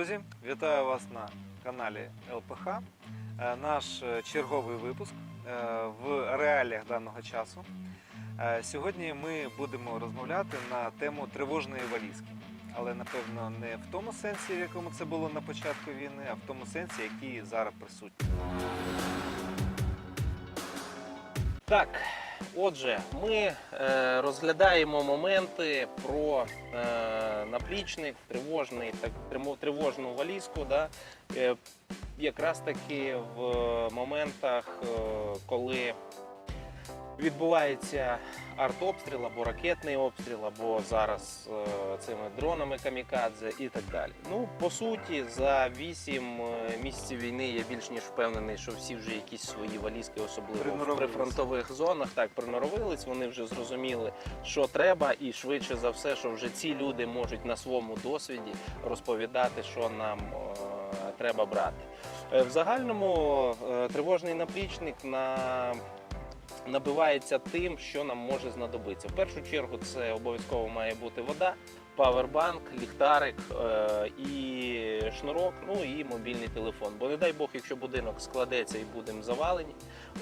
Друзі, вітаю вас на каналі ЛПХ. Е, Наш е, черговий випуск е, в реаліях даного часу. Сьогодні ми будемо розмовляти на тему тривожної валізки. Але напевно не в тому сенсі, в якому це було на початку війни, а в тому сенсі, який зараз присутній. Так, отже, ми е, розглядаємо моменти про е, наплічник, тривожний, так, тривожну валізку. Да? Е, якраз таки в моментах, коли відбувається артобстріл або ракетний обстріл, або зараз е, цими дронами камікадзе і так далі. Ну, по суті, за 8 місяців війни я більш ніж впевнений, що всі вже якісь свої валізки, особливо в прифронтових зонах, так приноровились. Вони вже зрозуміли, що треба, і швидше за все, що вже ці люди можуть на своєму досвіді розповідати, що нам е, треба брати. Е, В загальному е, тривожний наплічник на набивається тим, що нам може знадобитися. В першу чергу це обов'язково має бути вода, павербанк, ліхтарик е, і шнурок, ну і мобільний телефон. Бо не дай Бог, якщо будинок складеться і будемо завалені,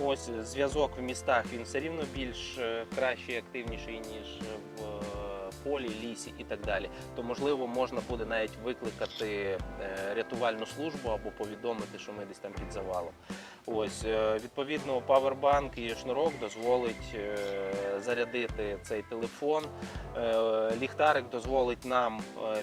ось зв'язок в містах він все рівно більш е, кращий, активніший ніж в е, полі, лісі і так далі. То можливо можна буде навіть викликати рятувальну службу або повідомити, що ми десь там під завалом. Ось е, відповідно павербанк і шнурок дозволить е, зарядити цей телефон. Е, Ліхтарик дозволить нам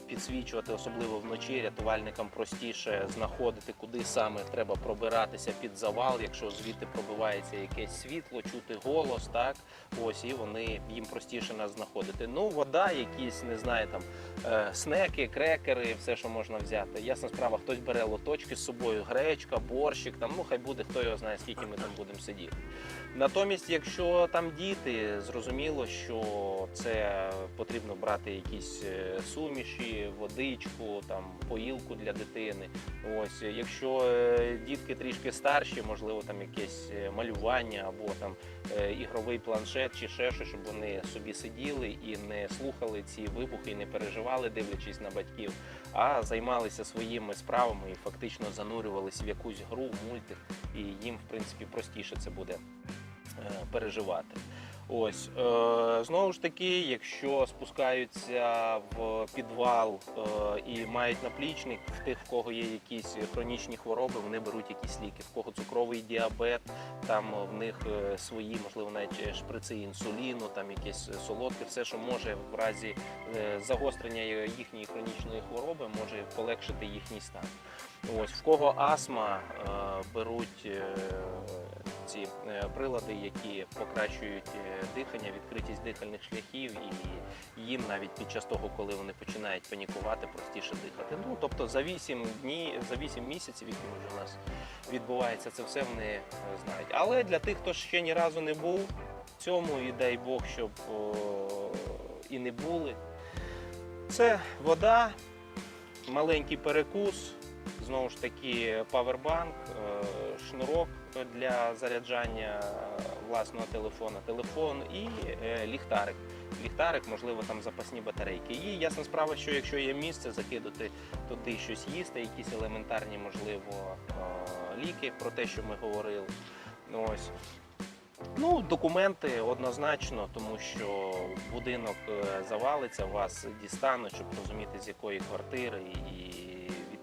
підсвічувати, особливо вночі. Рятувальникам простіше знаходити, куди саме треба пробиратися під завал, якщо звідти пробивається якесь світло, чути голос, так ось і вони їм простіше нас знаходити. Ну, вода, якісь не знаю, там снеки, крекери, все, що можна взяти. Ясна справа, хтось бере лоточки з собою, гречка, борщик, там ну хай буде, хто його знає, скільки ми там будемо сидіти. Натомість, якщо там діти, зрозуміло, що це потрібно брати якісь е, суміші, водичку, там поїлку для дитини. Ось, якщо е, дітки трішки старші, можливо, там якесь е, малювання або там ігровий планшет чи ще щось, щоб вони собі сиділи і не слухали ці вибухи, і не переживали, дивлячись на батьків, а займалися своїми справами і фактично занурювалися в якусь гру, мультик, і їм, в принципі, простіше це буде е, переживати. Ось е, знову ж таки, якщо спускаються в підвал е, і мають наплічник, в тих, в кого є якісь хронічні хвороби, вони беруть якісь ліки. В кого цукровий діабет, там в них е, свої, можливо, навіть шприци інсуліну, там якісь солодке, все, що може в разі е, загострення їхньої хронічної хвороби, може полегшити їхній стан. Ось в кого астма е, беруть е, ці е, прилади, які покращують е, дихання, відкритість дихальних шляхів, і їм навіть під час того, коли вони починають панікувати, простіше дихати. Ну тобто за 8 днів, за 8 місяців, які вже у нас відбувається, це все вони е, знають. Але для тих, хто ще ні разу не був в цьому, і дай Бог, щоб о, і не були. Це вода, маленький перекус, знову ж таки павербанк, е, шнурок для заряджання власного телефона, телефон і е, ліхтарик. Ліхтарик, можливо, там запасні батарейки. І ясна справа, що якщо є місце, закидати туди щось їсти, якісь елементарні, можливо, е, ліки про те, що ми говорили. Ось. Ну, документи однозначно, тому що будинок е, завалиться, вас дістануть, щоб розуміти, з якої квартири, і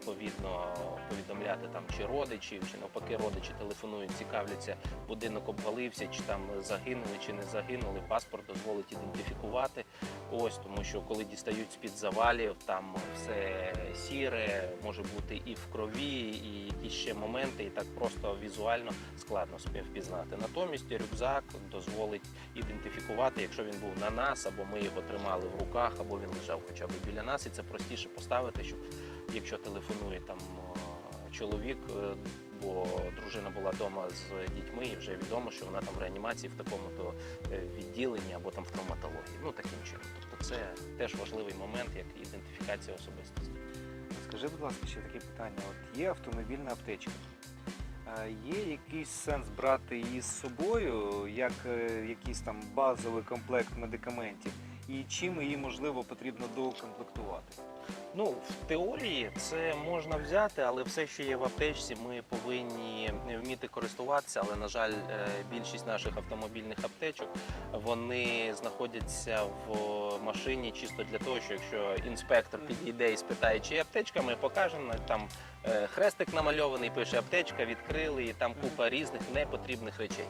відповідно повідомляти там чи родичів, чи навпаки родичі телефонують, цікавляться, будинок обвалився, чи там загинули, чи не загинули. Паспорт дозволить ідентифікувати. Ось тому, що коли дістають з під завалів, там все сіре, може бути і в крові, і якісь ще моменти, і так просто візуально складно собі впізнати. Натомість рюкзак дозволить ідентифікувати, якщо він був на нас, або ми його тримали в руках, або він лежав хоча б біля нас, і це простіше поставити, щоб якщо телефонує там е, чоловік, е, бо дружина була вдома з дітьми, і вже відомо, що вона там в реанімації в такому то відділенні або там в травматології. Ну таким чином. Тобто це теж важливий момент, як ідентифікація особистості. Скажи, будь ласка, ще таке питання. От є автомобільна аптечка. Е, Є якийсь сенс брати її з собою, як е, якийсь там базовий комплект медикаментів, і чим її можливо потрібно доукомплектувати? Ну, в теорії це можна взяти, але все, що є в аптечці, ми повинні вміти користуватися. Але, на жаль, е, більшість наших автомобільних аптечок вони знаходяться в машині чисто для того, що якщо інспектор підійде і спитає, чи є аптечка, ми покажемо там е, хрестик намальований, пише аптечка, відкрили, і там купа різних непотрібних речей.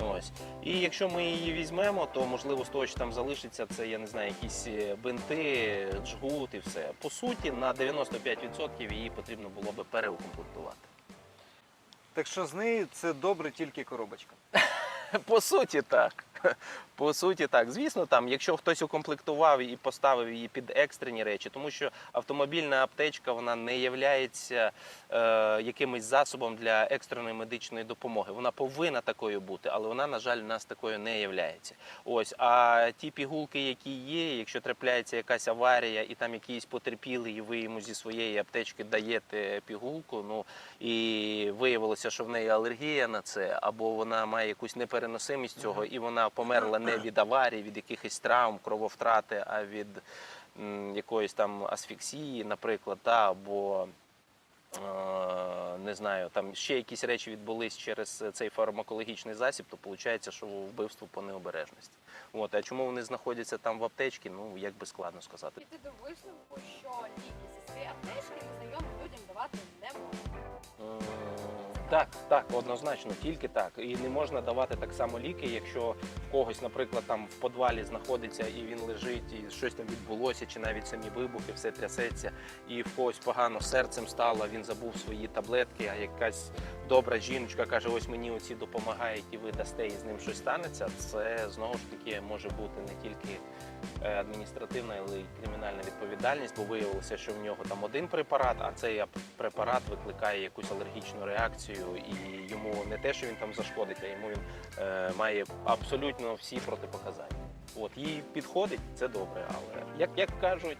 Ось. І якщо ми її візьмемо, то можливо з того, що там залишиться, це я не знаю, якісь е, бинти, джгут і все. По суті, на 95% її потрібно було би переукомплектувати. Так що з неї це добре тільки коробочка. По суті, так. По суті, так. Звісно, там, якщо хтось укомплектував і поставив її під екстрені речі, тому що автомобільна аптечка вона не є е, якимось засобом для екстреної медичної допомоги. Вона повинна такою бути, але вона, на жаль, у нас такою не є. Ось, а ті пігулки, які є, якщо трапляється якась аварія і там якийсь потерпілий, і ви йому зі своєї аптечки даєте пігулку, ну і виявилося, що в неї алергія на це, або вона має якусь непереносимість цього, і вона померла не від аварії, від якихось травм, крововтрати, а від якоїсь там асфіксії, наприклад, та, або е, не знаю, там ще якісь речі відбулись через цей фармакологічний засіб, то виходить, що вбивство по необережності. От, а чому вони знаходяться там в аптечці, ну як би складно сказати. Іти до висновку, що ліки зі своєї аптечки незнайомим людям давати не можна. Так, так, однозначно, тільки так. І не можна давати так само ліки, якщо в когось, наприклад, там в подвалі знаходиться і він лежить, і щось там відбулося, чи навіть самі вибухи, все трясеться, і в когось погано серцем стало, він забув свої таблетки, а якась добра жіночка каже, ось мені оці допомагають, і ви дасте, і з ним щось станеться. Це знову ж таки може бути не тільки е, адміністративна, але й кримінальна відповідальність, бо виявилося, що в нього там один препарат, а цей препарат викликає якусь алергічну реакцію, і йому не те, що він там зашкодить, а йому він е, має абсолютно всі протипоказання. От їй підходить, це добре, але як, як кажуть,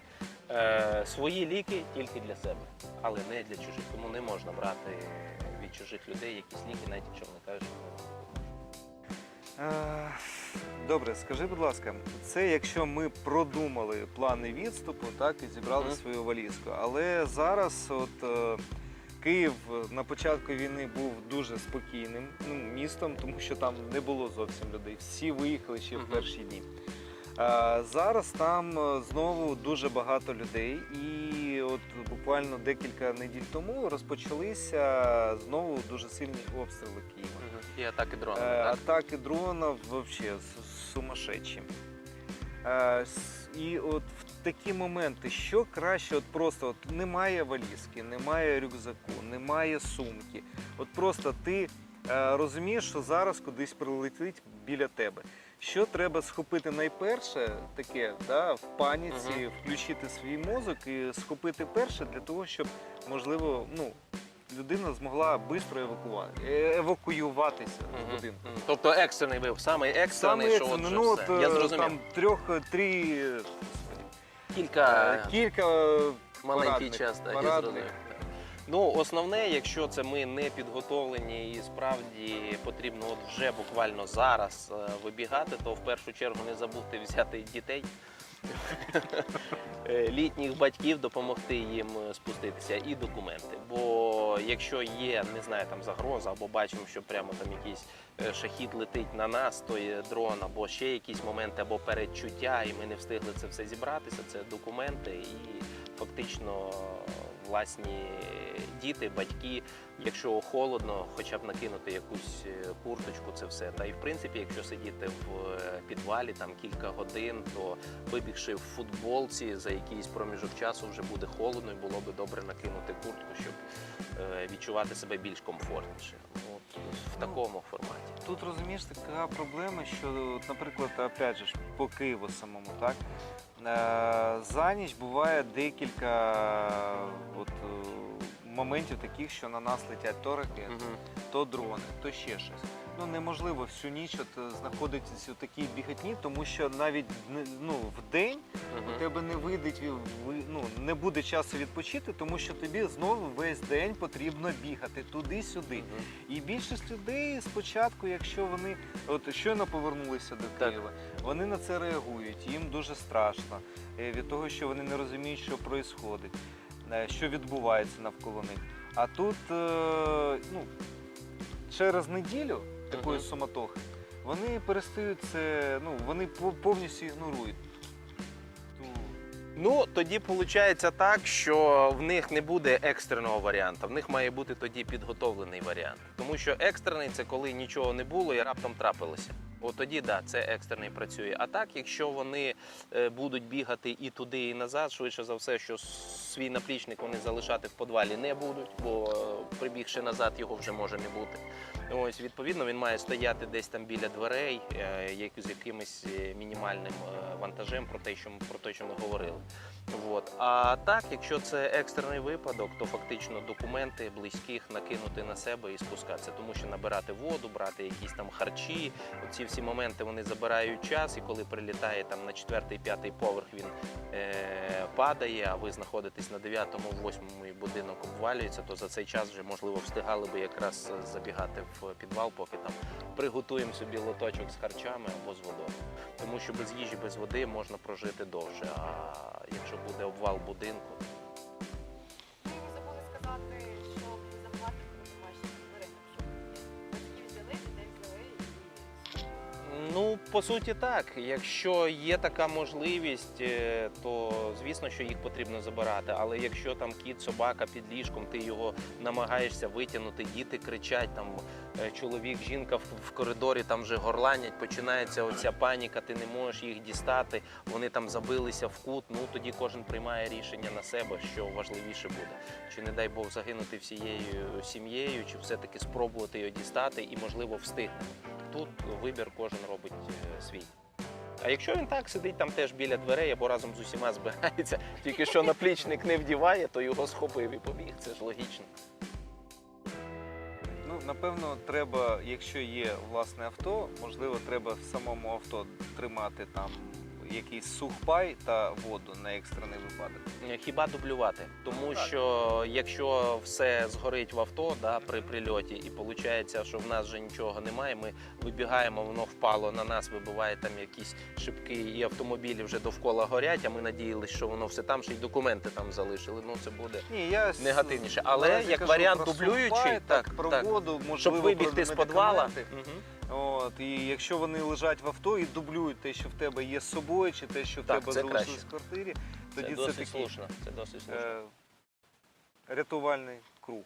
е, свої ліки тільки для себе, але не для чужих. Тому не можна брати від чужих людей якісь ліки, навіть якщо вони кажуть, що Е, Добре, скажи, будь ласка, це якщо ми продумали плани відступу, так і зібрали Мгм. свою валізку. Але зараз, от е, Київ на початку війни був дуже спокійним ну, містом, тому що там не було зовсім людей. Всі виїхали ще в перші дні. А, зараз там е, знову дуже багато людей, і от буквально декілька неділь тому розпочалися знову дуже сильні обстріли Києва. і атаки. Е, так? Атаки дронів взагалі сумасшедші. І от в такі моменти, що краще, от просто от немає валізки, немає рюкзаку, немає сумки. От просто ти е, розумієш, що зараз кудись прилетить біля тебе. Що треба схопити найперше, таке да, в паніці, включити свій мозок і схопити перше для того, щоб можливо, ну. Людина змогла швидко евакувати, е, евакуюватися з будинку. Тобто екстрений вив, саме екстрений, Саме що от екстрений, вже ну все. от Я е, зрозумів. там трьох-три Кілька е, кілька е, маленький порадних, час, так, я порадних. зрозумів. Ну, основне, якщо це ми не підготовлені і справді потрібно от вже буквально зараз е, вибігати, то в першу чергу не забудьте взяти дітей, літніх батьків, допомогти їм е, спуститися і документи. Бо якщо є, не знаю, там загроза, або бачимо, що прямо там якийсь е, шахід летить на нас, то є дрон, або ще якісь моменти, або передчуття, і ми не встигли це все зібратися, це документи і фактично власні діти, батьки, якщо холодно, хоча б накинути якусь е, курточку, це все. Та і в принципі, якщо сидіти в е, підвалі там кілька годин, то вибігши в футболці за якийсь проміжок часу вже буде холодно, і було би добре накинути куртку, щоб е, відчувати себе більш комфортніше. Ну, От в такому форматі. Тут розумієш така проблема, що, наприклад, опять же по Києву самому, так? За ніч буває декілька моментів таких, що на нас летять то ракети, Мгм. то дрони, то ще щось. Ну неможливо всю ніч от, е, знаходитися у такій біготні, тому що навіть ну, в день у тебе не вийде, ну, не буде часу відпочити, тому що тобі знову весь день потрібно бігати туди-сюди. Мгм. І більшість людей спочатку, якщо вони от щойно повернулися до Так. Києва, вони на це реагують. Їм дуже страшно е, від того, що вони не розуміють, що відбувається, що відбувається навколо них. А тут е, ну, через неділю такої суматохи вони перестають це, ну вони повністю ігнорують. Ну, тоді виходить так, що в них не буде екстреного варіанту, в них має бути тоді підготовлений варіант. Тому що екстрений це коли нічого не було і раптом трапилося. От тоді да, це екстрений працює. А так, якщо вони е, будуть бігати і туди, і назад, швидше за все, що свій наплічник вони залишати в подвалі не будуть, бо е, прибігши назад, його вже може не бути. Ось відповідно він має стояти десь там біля дверей, е, як з якимось мінімальним вантажем про те, що про те, що ми говорили. От. А так, якщо це екстрений випадок, то фактично документи близьких накинути на себе і спускатися, тому що набирати воду, брати якісь там харчі, оці всі моменти вони забирають час, і коли прилітає там на четвертий, п'ятий поверх, він е, падає, а ви знаходитесь на дев'ятому, восьмому і будинок обвалюється, то за цей час вже можливо встигали би якраз е, забігати в підвал, поки там приготуємо собі лоточок з харчами або з водою. Тому що без їжі, без води можна прожити довше. А якщо буде обвал будинку, Ну, по суті, так. Якщо є така можливість, е, то звісно, що їх потрібно забирати. Але якщо там кіт, собака під ліжком, ти його намагаєшся витягнути, діти кричать, там е, чоловік, жінка в, коридорі там вже горланять, починається оця паніка, ти не можеш їх дістати, вони там забилися в кут. Ну тоді кожен приймає рішення на себе, що важливіше буде. Чи не дай Бог загинути всією сім'єю, чи все-таки спробувати його дістати і, можливо, встигнемо. Тут вибір кожен робить е, свій. А якщо він так сидить там теж біля дверей або разом з усіма збирається, тільки що наплічник не вдіває, то його схопив і побіг. Це ж логічно. Ну, напевно, треба, якщо є власне авто, можливо, треба самому авто тримати там якийсь сухпай та воду на екстрений випадок. Хіба дублювати? Тому Так. що якщо все згорить в авто да, при прильоті, і виходить, що в нас вже нічого немає, ми вибігаємо, воно впало на нас, вибиває там якісь шибки, і автомобілі вже довкола горять, а ми надіялися, що воно все там, ще й документи там залишили. Ну це буде. Ні, я Негативніше. Але як кажу варіант про дублюючий, сухпай, так, так, про так. воду, можливо, Щоб вибігти з підвала. медикаменти. От, і якщо вони лежать в авто і дублюють те, що в тебе є з собою, чи те, що в Так, тебе це залишилось краще. в квартирі, Це тоді це, досить такий слушно. Це досить слушно. е, рятувальний круг.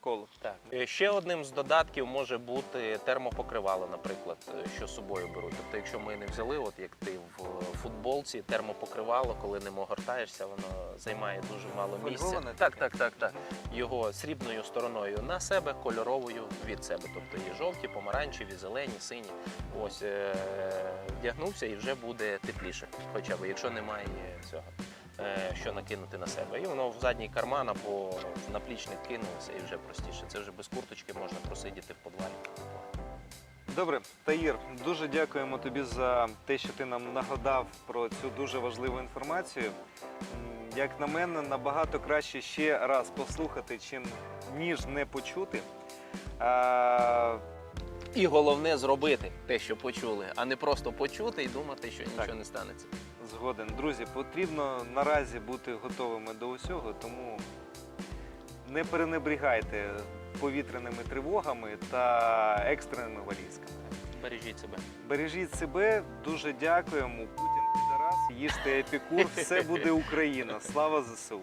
Коло. Так. Е, Ще одним з додатків може бути термопокривало, наприклад, е, що з собою беруть. Тобто, якщо ми не взяли, от як ти в футболці, термопокривало, коли ним огортаєшся, воно займає дуже мало місця. Так, так, так, так. Його срібною стороною на себе, кольоровою від себе. Тобто є жовті, помаранчеві, зелені, сині. Ось е, вдягнувся і вже буде тепліше, хоча б якщо немає цього. Е, Що накинути на себе. І воно в задній карман або в наплічник кинулося і вже простіше. Це вже без курточки можна просидіти в подвалі. Добре, Таїр, дуже дякуємо тобі за те, що ти нам нагадав про цю дуже важливу інформацію. Як на мене, набагато краще ще раз послухати, чим ніж не почути. А, І головне зробити те, що почули, а не просто почути і думати, що нічого Так. не станеться. Згоден. Друзі, потрібно наразі бути готовими до усього, тому не перенебрігайте повітряними тривогами та екстреними валізками. Бережіть себе. Бережіть себе, дуже дякуємо. Путін підарас, їжте епікур, все буде Україна. Слава ЗСУ.